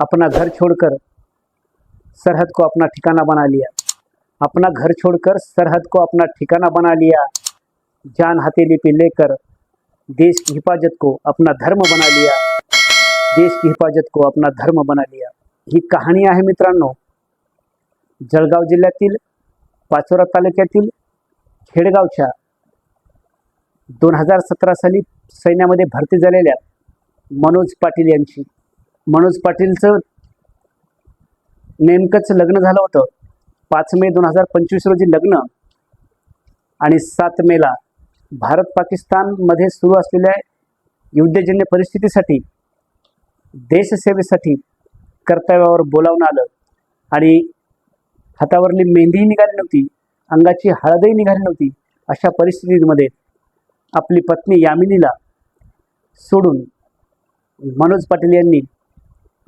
अपना घर छोड़कर सरहद को अपना ठिकाना बना लिया। अपना घर छोड़कर सरहद को अपना ठिकाना बना लिया। जान हथेली पे लेकर देश की हिफाजत को अपना धर्म बना लिया। देश की हिफाजत को अपना धर्म बना लिया। ही कहाणी आहे मित्रांनो। जळगाव जिल्ह्यातील पाचोरा तालुक्यातील खेडगावच्या दोन हजार सतरा साली सैन्यामध्ये भरती झालेल्या मनोज पाटील यांची मनोज पाटीलचं नेमकंच लग्न झालं होतं. पाच मे दोन हजार पंचवीस रोजी लग्न आणि सात मेला भारत पाकिस्तानमध्ये सुरू असलेल्या युद्धजन्य परिस्थितीसाठी देशसेवेसाठी कर्तव्यावर बोलावून आलं आणि हातावरली मेहंदीही निघाली नव्हती अंगाची हळदही निघाली नव्हती अशा परिस्थितीमध्ये आपली पत्नी यामिनीला सोडून मनोज पाटील यांनी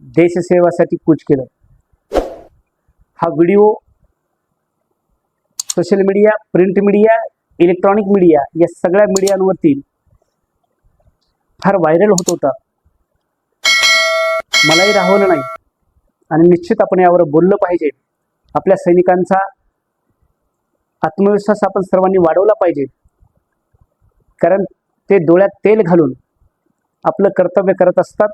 देशसेवासाठी कूच केलं. हा video social media print media electronic media या सगळ्या मीडियांवरती फार व्हायरल होत होता. मलाही राहवलं नाही. आणि निश्चित आपण यावर बोललं पाहिजे. आपल्या सैनिकांचा आत्मविश्वास आपण सर्वांनी वाढवला पाहिजे. कारण ते डोळ्यात तेल घालून आपलं कर्तव्य करत असतात.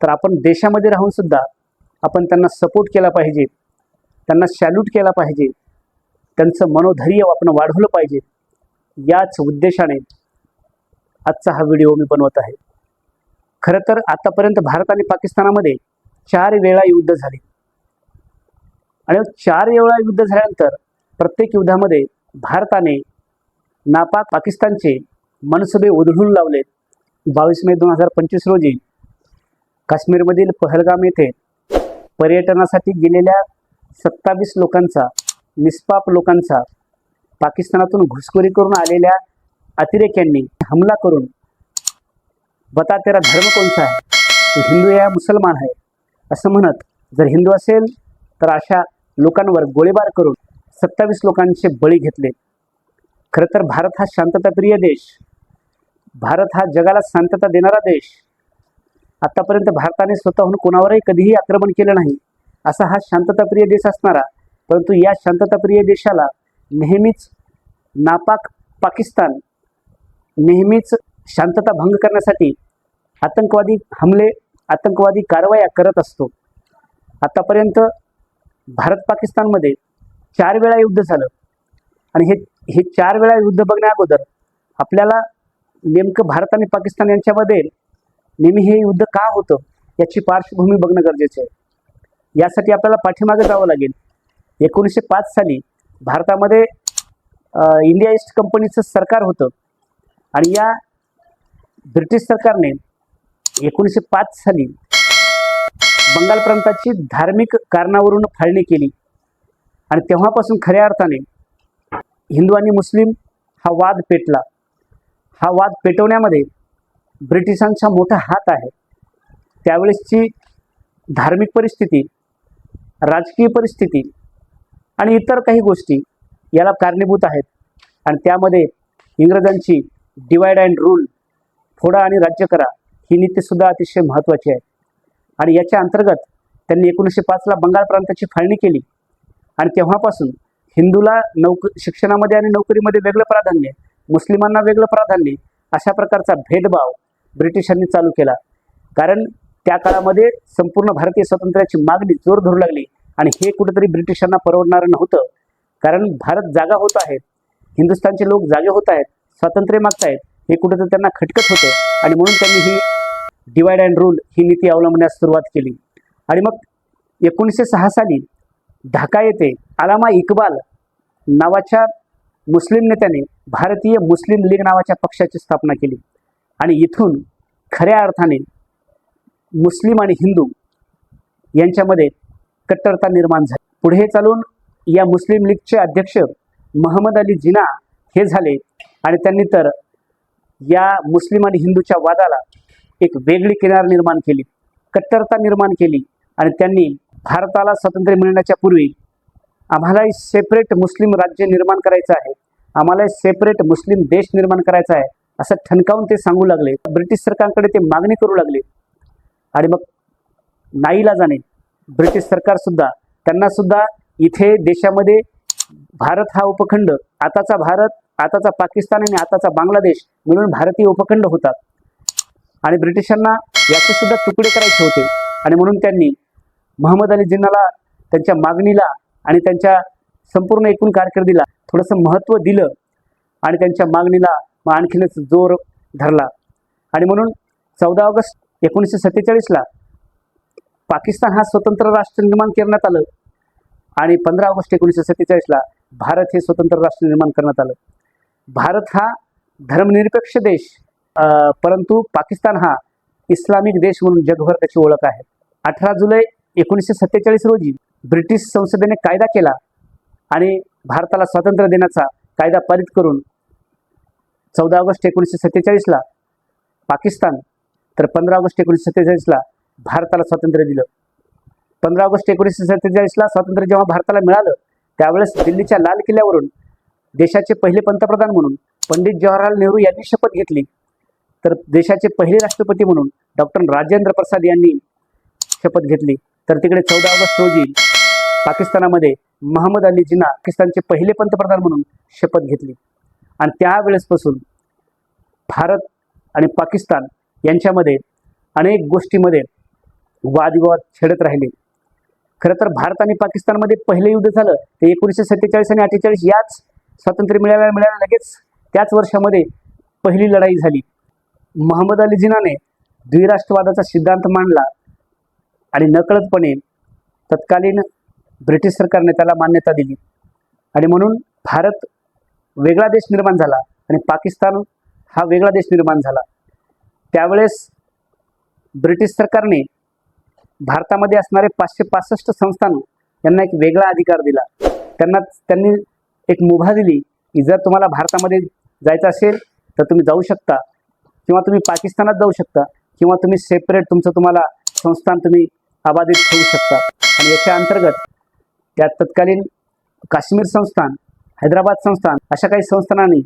तर आपण देशामध्ये राहून सुद्धा आपण त्यांना सपोर्ट केला पाहिजे. त्यांना सॅल्यूट केला पाहिजे. त्यांचं मनोधैर्य आपण वाढवलं पाहिजे. याच उद्देशाने आजचा हा व्हिडिओ मी बनवत आहे. खरं तर आतापर्यंत भारत आणि पाकिस्तानामध्ये चार वेळा युद्ध झाले. आणि चार वेळा युद्ध झाल्यानंतर प्रत्येक युद्धामध्ये भारताने नापाक पाकिस्तानचे मनसुबे उधळून लावले बावीस मे दोन हजार पंचवीस रोजी काश्मीरमधील पहलगाम येथे पर्यटनासाठी गेलेल्या सत्तावीस लोकांचा निष्पाप लोकांचा पाकिस्तानातून घुसखोरी करून आलेल्या अतिरेक्यांनी हमला करून बता तेरा धर्म कोणता आहे? तो हिंदू या मुसलमान आहे असं म्हणत जर हिंदू असेल तर अशा लोकांवर गोळीबार करून सत्तावीस लोकांचे बळी घेतले. खरं तर भारत हा शांतताप्रिय देश. भारत हा जगाला शांतता देणारा देश. आतापर्यंत भारताने स्वतःहून कोणावरही कधीही आक्रमण केलं नाही असा हा शांतताप्रिय देश असणारा परंतु या शांतताप्रिय देशाला नेहमीच नापाक पाकिस्तान नेहमीच शांतता भंग करण्यासाठी आतंकवादी हमले आतंकवादी कारवाया करत असतो. आतापर्यंत भारत पाकिस्तानमध्ये चार वेळा युद्ध झालं. आणि हे हे चार वेळा युद्ध बघण्या अगोदर आपल्याला नेमकं भारत आणि पाकिस्तान यांच्यामध्ये नेहमी हे युद्ध का होतं याची पार्श्वभूमी बघणं गरजेचं आहे. यासाठी आपल्याला पाठीमागे जावं लागेल. एकोणीसशे पाच साली भारतामध्ये इंडिया ईस्ट कंपनीचं सरकार होतं. आणि या ब्रिटिश सरकारने एकोणीसशे पाच साली बंगाल प्रांताची धार्मिक कारणावरून फाळणी केली. आणि तेव्हापासून खऱ्या अर्थाने हिंदू आणि मुस्लिम हा वाद पेटला. हा वाद पेटवण्यामध्ये ब्रिटिशांचा मोठा हात आहे. त्यावेळेसची धार्मिक परिस्थिती राजकीय परिस्थिती आणि इतर काही गोष्टी याला कारणीभूत आहेत. आणि त्यामध्ये इंग्रजांची डिवाइड अँड रूल फोडा आणि राज्य करा ही नीतीसुद्धा अतिशय महत्त्वाची आहे. आणि याच्या अंतर्गत त्यांनी एकोणीसशे पाचला बंगाल प्रांताची फाळणी केली. आणि तेव्हापासून हिंदूला नोक शिक्षणामध्ये आणि नोकरीमध्ये वेगळं प्राधान्य मुस्लिमांना वेगळं प्राधान्य अशा प्रकारचा भेदभाव ब्रिटिशांनी चालू केला. कारण त्या काळामध्ये संपूर्ण भारतीय स्वातंत्र्याची मागणी जोर धरू लागली आणि हे कुठेतरी ब्रिटिशांना परवडणारं नव्हतं. कारण भारत जागा होत आहेत हिंदुस्थानचे लोक जागे होत आहेत स्वातंत्र्य मागतायत हे कुठेतरी त्यांना खटकत होतं आणि म्हणून त्यांनी ही डिवाइड अँड रूल ही नीती अवलंबण्यास सुरुवात केली. आणि मग एकोणीसशे सहा साली ढाका येथे अलामा इक्बाल नावाच्या मुस्लिम नेत्याने भारतीय मुस्लिम लीग नावाच्या पक्षाची स्थापना केली. आणि इथून खऱ्या अर्थाने मुस्लिम आणि हिंदू यांच्यामध्ये कट्टरता निर्माण झाली. पुढे चालून या मुस्लिम लीगचे अध्यक्ष महम्मद अली जिना हे झाले आणि त्यांनी तर या मुस्लिम आणि हिंदूच्या वादाला एक वेगळी किनार निर्माण केली कट्टरता निर्माण केली आणि त्यांनी भारताला स्वातंत्र्य मिळण्याच्या पूर्वी आम्हाला सेपरेट मुस्लिम राज्य निर्माण करायचं आहे. आम्हाला सेपरेट मुस्लिम देश निर्माण करायचा आहे. असं ठणकावून ते सांगू लागले. ब्रिटिश सरकारकडे ते मागणी करू लागले. आणि मग नाईला जाणे. ब्रिटिश सरकार सुद्धा त्यांना सुद्धा इथे देशामध्ये भारत हा उपखंड आताचा भारत आताचा पाकिस्तान आणि आताचा बांगलादेश मिळून भारतीय उपखंड होता. आणि ब्रिटिशांना याचे सुद्धा तुकडे करायचे होते. आणि म्हणून त्यांनी मोहम्मद अली जिन्नाला त्यांच्या मागणीला आणि त्यांच्या संपूर्ण एकूण कारकिर्दीला थोडंसं महत्त्व दिलं. आणि त्यांच्या मागणीला मग आणखीनच जोर धरला. आणि म्हणून चौदा ऑगस्ट एकोणीसशे सत्तेचाळीसला पाकिस्तान हा स्वतंत्र राष्ट्र निर्माण करण्यात आलं. आणि पंधरा ऑगस्ट एकोणीसशे सत्तेचाळीसला भारत हे स्वतंत्र राष्ट्र निर्माण करण्यात आलं. भारत हा धर्मनिरपेक्ष देश परंतु पाकिस्तान हा इस्लामिक देश म्हणून जगभर त्याची ओळख आहे. अठरा जुलै एकोणीसशे सत्तेचाळीस रोजी ब्रिटिश संसदेने कायदा केला आणि भारताला स्वातंत्र्य देण्याचा कायदा पारित करून चौदा ऑगस्ट एकोणीसशे सत्तेचाळीसला पाकिस्तान तर पंधरा ऑगस्ट एकोणीसशे सत्तेचाळीसला भारताला स्वातंत्र्य दिलं. पंधरा ऑगस्ट एकोणीसशे सत्तेचाळीसला स्वातंत्र्य जेव्हा भारताला मिळालं त्यावेळेस दिल्लीच्या लाल किल्ल्यावरून देशाचे पहिले पंतप्रधान म्हणून पंडित जवाहरलाल नेहरू यांनी शपथ घेतली. तर देशाचे पहिले राष्ट्रपती म्हणून डॉक्टर राजेंद्र प्रसाद यांनी शपथ घेतली. तर तिकडे चौदा ऑगस्ट रोजी पाकिस्तानामध्ये महम्मद अली जिना पाकिस्तानचे पहिले पंतप्रधान म्हणून शपथ घेतली. आणि त्यावेळेसपासून भारत आणि पाकिस्तान यांच्यामध्ये अनेक गोष्टीमध्ये वादविवाद छेडत राहिले. खरं तर भारत आणि पाकिस्तानमध्ये पहिलं युद्ध झालं ते एकोणीसशे सत्तेचाळीस आणि अठ्ठेचाळीस याच स्वातंत्र्य मिळायला मिळायला लगेच त्याच वर्षामध्ये पहिली लढाई झाली. मोहम्मद अली जिनाने द्विराष्ट्रवादाचा सिद्धांत मांडला आणि नकळतपणे तत्कालीन ब्रिटिश सरकारने त्याला मान्यता दिली. आणि म्हणून भारत वेगळा देश निर्माण झाला आणि पाकिस्तान हा वेगळा देश निर्माण झाला. त्यावेळेस ब्रिटिश सरकारने भारतामध्ये असणारे पाचशे पासष्ट संस्थान यांना एक वेगळा अधिकार दिला. त्यांना त्यांनी एक मुभा दिली की जर तुम्हाला भारतामध्ये जायचं असेल तर तुम्ही जाऊ शकता किंवा तुम्ही पाकिस्तानात जाऊ शकता किंवा तुम्ही सेपरेट तुमचं तुम्हाला संस्थान तुम्ही अबाधित ठेवू शकता. आणि याच्या अंतर्गत त्या तत्कालीन काश्मीर संस्थान हैदराबाद संस्थान अशा काही संस्थानांनी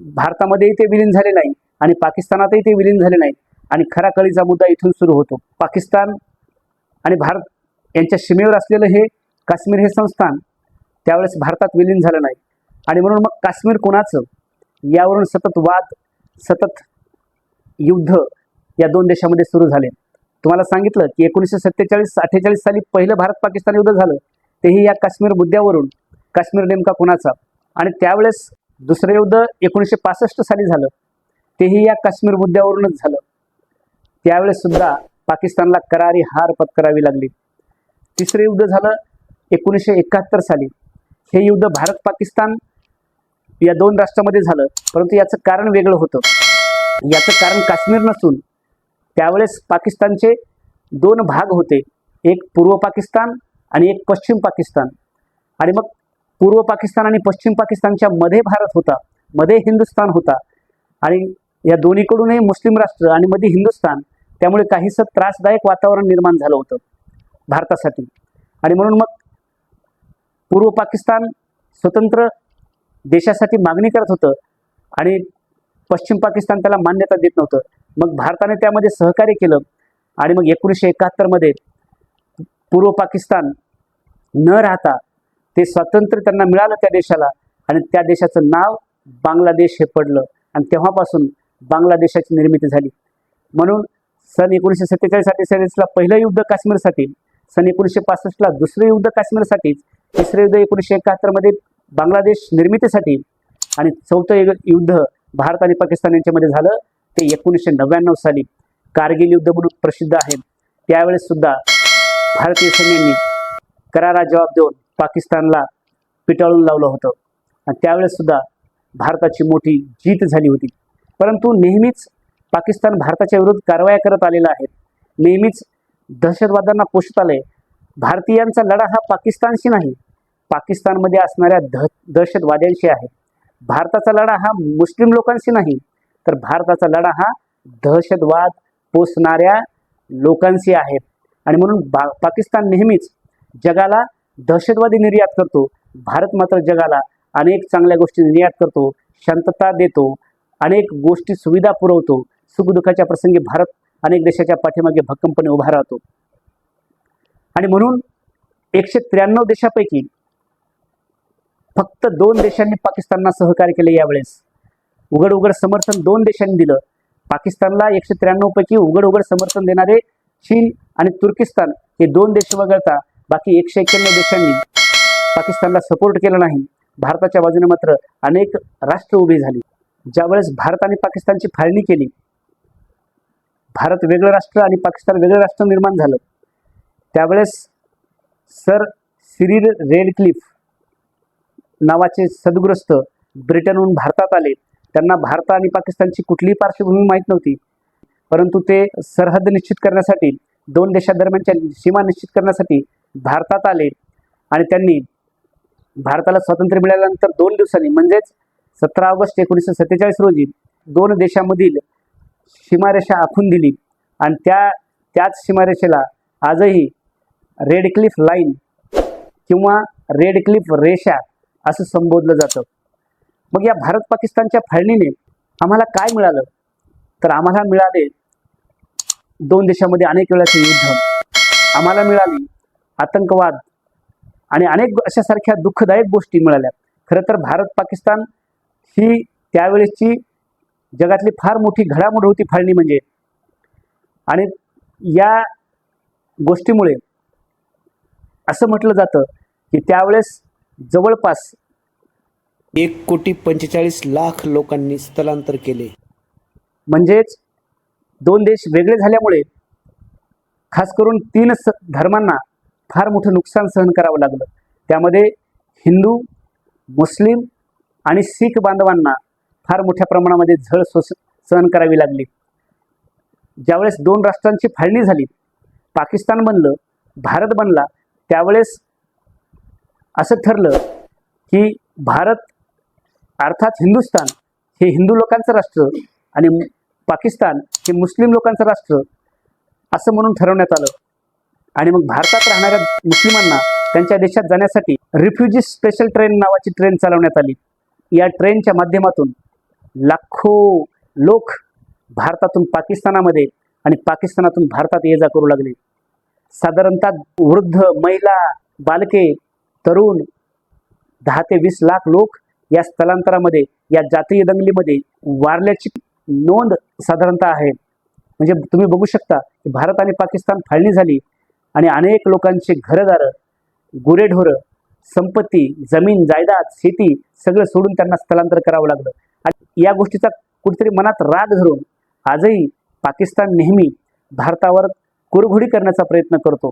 भारतामध्येही ते विलीन झाले नाही आणि पाकिस्तानातही ते विलीन झाले नाही. आणि खरा कळीचा मुद्दा इथून सुरू होतो. पाकिस्तान आणि भारत यांच्या सीमेवर असलेलं हे काश्मीर हे संस्थान त्यावेळेस भारतात विलीन झालं नाही. आणि म्हणून मग काश्मीर कोणाचं? यावरून सतत वाद सतत युद्ध या दोन देशामध्ये सुरू झाले. तुम्हाला सांगितलं की एकोणीसशे सत्तेचाळीस अठ्ठेचाळीस साली पहिलं भारत पाकिस्तान युद्ध झालं. तेही या काश्मीर मुद्द्यावरून काश्मीर नेमका कुणाचा? आणि त्यावेळेस दुसरं युद्ध एकोणीसशे पासष्ट साली झालं. तेही या काश्मीर मुद्द्यावरूनच झालं. त्यावेळेस सुद्धा पाकिस्तानला करारी हार पत्करावी लागली. तिसरं युद्ध झालं एकोणीसशे एकाहत्तर साली. हे युद्ध भारत पाकिस्तान या दोन राष्ट्रामध्ये झालं. परंतु याचं कारण वेगळं होतं. याचं कारण काश्मीर नसून त्यावेळेस पाकिस्तानचे दोन भाग होते. एक पूर्व पाकिस्तान आणि एक पश्चिम पाकिस्तान. आणि मग पूर्व पाकिस्तान आणि पश्चिम पाकिस्तानच्या मध्ये भारत होता मध्ये हिंदुस्थान होता. आणि या दोन्हीकडूनही मुस्लिम राष्ट्र आणि मध्ये हिंदुस्थान त्यामुळे काहीसं त्रासदायक वातावरण निर्माण झालं होतं भारतासाठी. आणि म्हणून मग पूर्व पाकिस्तान स्वतंत्र देशासाठी मागणी करत होतं आणि पश्चिम पाकिस्तान त्याला मान्यता देत नव्हतं. मग भारताने त्यामध्ये सहकार्य केलं आणि मग एकोणीसशे एकाहत्तरमध्ये पूर्व पाकिस्तान न राहता ते स्वातंत्र्य त्यांना मिळालं त्या देशाला. आणि त्या देशाचं नाव बांगलादेश हे पडलं. आणि तेव्हापासून बांगलादेशाची निर्मिती झाली. म्हणून सन एकोणीसशे सत्तेचाळीस अठ्ठेचाळीसला पहिलं युद्ध काश्मीरसाठी सन एकोणीसशे पासष्टला दुसरं युद्ध काश्मीरसाठीच तिसरं युद्ध एकोणीसशे एकाहत्तरमध्ये बांगलादेश निर्मितीसाठी आणि चौथं युद्ध भारत आणि पाकिस्तान यांच्यामध्ये झालं. ते एकोणीसशे नव्याण्णव साली कारगिल युद्ध म्हणून प्रसिद्ध आहे. त्यावेळेस सुद्धा भारतीय सैन्यांनी करारा जबाब देऊन पाकिस्तानला पिटाळून लावलं होतं. आणि त्यावेळेस सुद्धा भारताची मोठी जीत झाली होती. परंतु नेहमीच पाकिस्तान भारताच्या विरुद्ध कारवाया करत आलेला आहे. नेहमीच दहशतवाद्यांना पोषत आले भारतीयांचा लढा हा पाकिस्तानशी नाही पाकिस्तानमध्ये असणाऱ्या दह दहशतवाद्यांशी आहे. भारताचा लढा हा मुस्लिम लोकांशी नाही तर भारताचा लढा हा दहशतवाद पोसणाऱ्या लोकांशी आहे. आणि म्हणून बा पाकिस्तान नेहमीच जगाला दहशतवादी निर्यात करतो. भारत मात्र जगाला अनेक चांगल्या गोष्टी निर्यात करतो शांतता देतो अनेक गोष्टी सुविधा पुरवतो. सुखदुःखाच्या प्रसंगी भारत अनेक देशाच्या पाठीमागे भक्कमपणे उभा राहतो. आणि म्हणून एकशे त्र्याण्णव देशापैकी फक्त दोन देशांनी पाकिस्तानला सहकार्य केले यावेळेस. उघड उघड समर्थन दोन देशांनी दिलं. पाकिस्तानला एकशे त्र्याण्णव पैकी उघड उघड समर्थन देणारे चीन आणि तुर्किस्तान हे दोन देश वगळता बाकी एकशे एक्क्याण्णव देशांनी पाकिस्तानला सपोर्ट केला नाही. भारताच्या बाजूने मात्र अनेक राष्ट्र उभी झाली. ज्यावेळेस भारत आणि पाकिस्तानची फाळणी केली भारत वेगळं राष्ट्र आणि पाकिस्तान वेगळं राष्ट्र निर्माण झालं. त्यावेळेस सर सिरिल रेडक्लिफ नावाचे सद्ग्रस्त ब्रिटनहून भारतात आले. त्यांना भारत आणि पाकिस्तानची कुठलीही पार्श्वभूमी माहीत नव्हती. परंतु ते सरहद निश्चित करण्यासाठी दोन देशादरम्यानच्या सीमा निश्चित करण्यासाठी भारतात आले आणि त्यांनी भारताला स्वातंत्र्य मिळाल्यानंतर दोन दिवसांनी म्हणजेच सतरा ऑगस्ट एकोणीसशे सत्तेचाळीस रोजी दोन देशामधील सीमारेषा आखून दिली. आणि त्या त्याच सीमारेषेला आजही रेड क्लिफ लाईन किंवा रेड क्लिफ रेषा असं संबोधलं जातं. मग या भारत पाकिस्तानच्या फाळणीने आम्हाला काय मिळालं? तर आम्हाला मिळाले दोन देशामध्ये अनेक वेळाचे युद्ध. आम्हाला मिळाली आतंकवाद आणि अनेक अशा सारख्या दुःखदायक गोष्टी मिळाल्या. खरं तर भारत पाकिस्तान ही त्यावेळेसची जगातली फार मोठी घडामोड होती फाळणी म्हणजे. आणि या गोष्टीमुळे असं म्हटलं जातं की त्यावेळेस जवळपास एक कोटी पंचेचाळीस लाख लोकांनी स्थलांतर केले. म्हणजेच दोन देश वेगळे झाल्यामुळे खास करून तीन स धर्मांना फार मोठं नुकसान सहन करावं लागलं. त्यामध्ये हिंदू मुस्लिम आणि शीख बांधवांना फार मोठ्या प्रमाणामध्ये झळ सोस सहन करावी लागली. ज्यावेळेस दोन राष्ट्रांची फाळणी झाली पाकिस्तान बनलं भारत बनला त्यावेळेस असं ठरलं की भारत अर्थात हिंदुस्थान हे हिंदू लोकांचं राष्ट्र आणि पाकिस्तान हे मुस्लिम लोकांचं राष्ट्र असं म्हणून ठरवण्यात आलं. आणि मग भारतात राहणाऱ्या मुस्लिमांना त्यांच्या देशात जाण्यासाठी रिफ्युजी स्पेशल ट्रेन नावाची ट्रेन चालवण्यात आली. या ट्रेनच्या माध्यमातून लाखो लोक भारतातून पाकिस्तानामध्ये आणि पाकिस्तानातून भारतात ये जा करू लागले. साधारणतः वृद्ध महिला बालके तरुण दहा ते वीस लाख लोक या स्थलांतरामध्ये या जातीय दंगलीमध्ये वारल्याची नोंद साधारणतः आहे. म्हणजे तुम्ही बघू शकता की भारत आणि पाकिस्तान फाळणी झाली. आणि अनेक लोकांचे घरदारं गुरेढोरं संपत्ती जमीन जायदाद शेती सगळं सोडून त्यांना स्थलांतर करावं लागलं. आणि या गोष्टीचा कुठेतरी मनात राग धरून आजही पाकिस्तान नेहमी भारतावर कुरघोडी करण्याचा प्रयत्न करतो.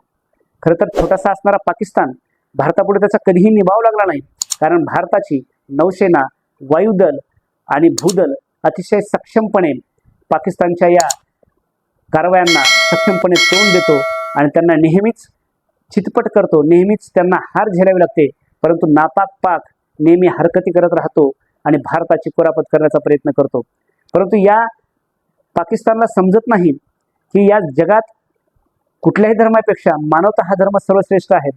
खरं तर छोटासा असणारा पाकिस्तान भारतापुढे त्याचा कधीही निभाव लागला नाही. कारण भारताची नौसेना वायुदल आणि भूदल अतिशय सक्षमपणे पाकिस्तानच्या या कारवायांना सक्षमपणे तोंड देतो. आणि त्यांना नेहमीच चितपट करतो नेहमीच त्यांना हार झेलावी लागते. परंतु नापाक पाक नेहमी हरकती करत राहतो आणि भारताची कुरापत करण्याचा प्रयत्न करतो. परंतु या पाकिस्तानला समजत नाही की या जगात कुठल्याही धर्मापेक्षा मानवता हा धर्म सर्वश्रेष्ठ आहे.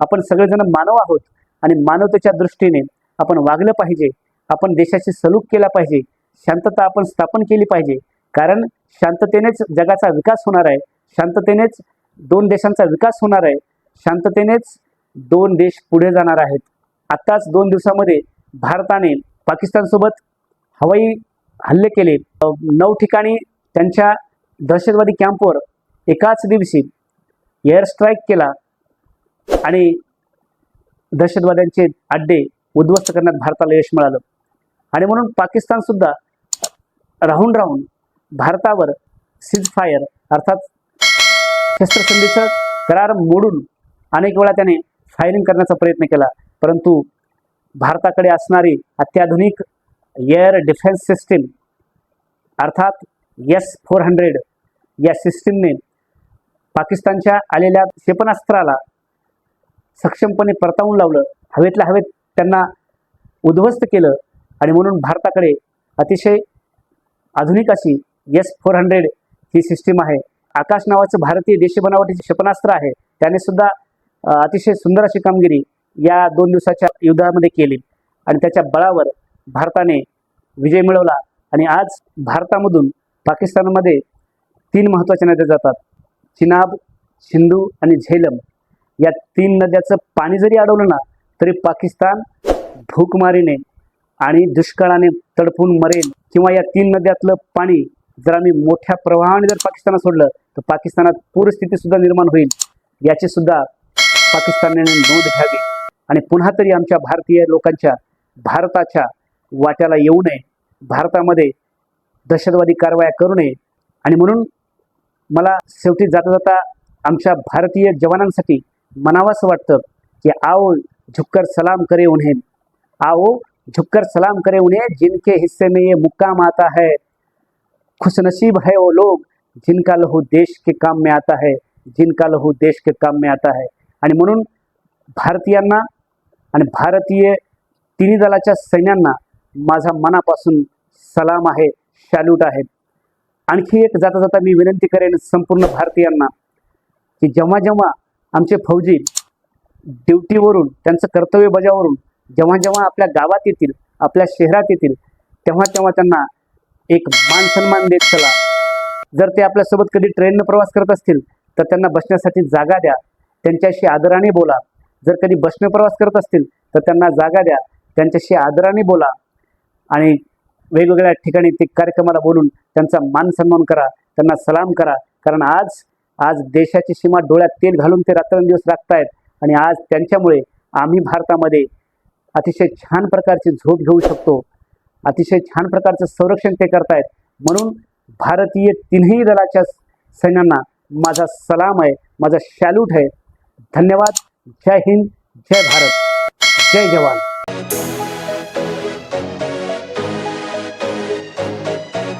आपण सगळेजण मानव आहोत आणि मानवतेच्या दृष्टीने आपण वागलं पाहिजे आपण देशाशी सलूक केला पाहिजे शांतता आपण स्थापन केली पाहिजे. कारण शांततेनेच जगाचा विकास होणार आहे शांततेनेच दोन देशांचा विकास होणार आहे. शांततेनेच दोन देश पुढे जाणार आहेत. आत्ताच दोन दिवसामध्ये भारताने पाकिस्तानसोबत हवाई हल्ले केले. नऊ ठिकाणी त्यांच्या दहशतवादी कॅम्पवर एकाच दिवशी एअर स्ट्राईक केला आणि दहशतवाद्यांचे अड्डे उद्ध्वस्त करण्यात भारताला यश मिळालं. आणि म्हणून पाकिस्तानसुद्धा राहून राहून भारतावर सीज फायर अर्थात शस्त्रसंधीचा करार मोडून अनेक वेळा त्याने फायरिंग करण्याचा प्रयत्न केला. परंतु भारताकडे असणारी अत्याधुनिक एअर डिफेन्स सिस्टीम अर्थात एस फोर हंड्रेड या सिस्टीमने पाकिस्तानच्या आलेल्या क्षेपणास्त्राला सक्षमपणे परतावून लावलं. हवेतल्या हवेत त्यांना उद्ध्वस्त केलं आणि म्हणून भारताकडे अतिशय आधुनिक अशी एस फोर हंड्रेड ही सिस्टीम आहे. आकाश नावाचं भारतीय देशी बनावटीचे क्षेपणास्त्र आहे. त्याने सुद्धा अतिशय सुंदर अशी कामगिरी या दोन दिवसाच्या युद्धामध्ये केली. आणि त्याच्या बळावर भारताने विजय मिळवला. आणि आज भारतामधून पाकिस्तानमध्ये तीन महत्त्वाच्या नद्या जातात. चिनाब सिंधू आणि झेलम. या तीन नद्याचं पाणी जरी अडवलं ना तरी पाकिस्तान भूकमारीने आणि दुष्काळाने तडपून मरेल. किंवा या तीन नद्यातलं पाणी जर आम्ही मोठ्या प्रवाहाने जर पाकिस्तानात सोडलं तर पाकिस्तानात पूरस्थिती सुद्धा निर्माण होईल. याची सुद्धा पाकिस्तानाने नोंद घ्यावी. आणि पुन्हा तरी आमच्या भारतीय लोकांच्या भारताच्या वाट्याला येऊ नये. भारतामध्ये दहशतवादी कारवाया करू नये. आणि म्हणून मला शेवटी जाता जाता आमच्या भारतीय जवानांसाठी मनावंसं वाटतं की आओ झुक्कर सलाम करे उन्हें. आओ झुक्कर सलाम करे उन्हें जिनके हिस्से में ये मुक्काम आता है. खुशनसीब है वो लोग जिनका लहू देश के काम में आता है जिनका लहू देश के काम में आता है। आणि म्हणून भारतीयांना आणि भारतीय तिन्ही दलाच्या सैन्यांना माझा मनापासून सलाम आहे सॅल्यूट आहे. आणखी एक जाता जाता मी विनंती करेन संपूर्ण भारतीयांना की जेव्हा जेव्हा आमचे फौजी ड्युटीवरून त्यांचं कर्तव्य बजावरून जेव्हा जेव्हा आपल्या गावात येतील आपल्या शहरात येतील तेव्हा तेव्हा त्यांना एक मान सन्मान देत चला. जर ते आपल्यासोबत कधी ट्रेननं प्रवास करत असतील तर त्यांना बसण्यासाठी जागा द्या. त्यांच्याशी आदराने बोला. जर कधी बसनं प्रवास करत असतील तर त्यांना जागा द्या. त्यांच्याशी आदराने बोला. आणि वेगवेगळ्या ठिकाणी ते कार्यक्रमाला बोलून त्यांचा मान सन्मान करा. त्यांना सलाम करा. कारण आज आज देशाची सीमा डोळ्यात तेल घालून ते रात्रंदिवस राखतायत आणि आज त्यांच्यामुळे आम्ही भारतामध्ये अतिशय छान प्रकारची झोप घेऊ शकतो. अतिशय छान प्रकारचं संरक्षण ते करतायत. म्हणून भारतीय तिन्ही दलाच्या सैन्यांना माझा सलाम आहे माझा शॅल्यूट आहे. धन्यवाद. जय हिंद जय भारत. जय जवान.